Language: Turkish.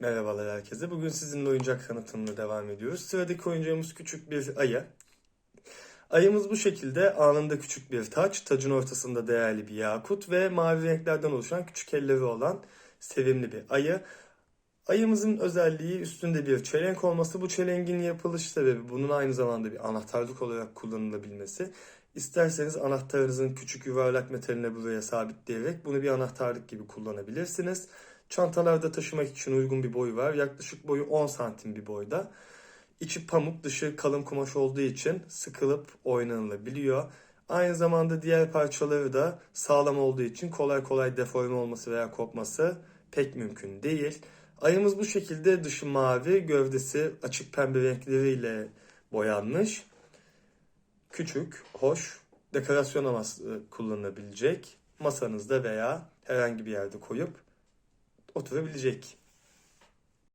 Merhabalar herkese. Bugün sizinle oyuncak tanıtımına devam ediyoruz. Sıradaki oyuncağımız küçük bir ayı. Ayımız bu şekilde anında küçük bir taç, tacın ortasında değerli bir yakut ve mavi renklerden oluşan küçük elleri olan sevimli bir ayı. Ayımızın özelliği üstünde bir çelenk olması. Bu çelengin yapılış sebebi bunun aynı zamanda bir anahtarlık olarak kullanılabilmesi. İsterseniz anahtarınızın küçük yuvarlak metaline buraya sabitleyerek bunu bir anahtarlık gibi kullanabilirsiniz. Çantalarda taşımak için uygun bir boyu var. Yaklaşık boyu 10 santim bir boyda. İçi pamuk, dışı kalın kumaş olduğu için sıkılıp oynanılabiliyor. Aynı zamanda diğer parçaları da sağlam olduğu için kolay kolay deforme olması veya kopması pek mümkün değil. Ayımız bu şekilde dışı mavi, gövdesi açık pembe renkleriyle boyanmış. Küçük, hoş, dekorasyon amaçlı kullanılabilecek masanızda veya herhangi bir yerde koyup oturabilecek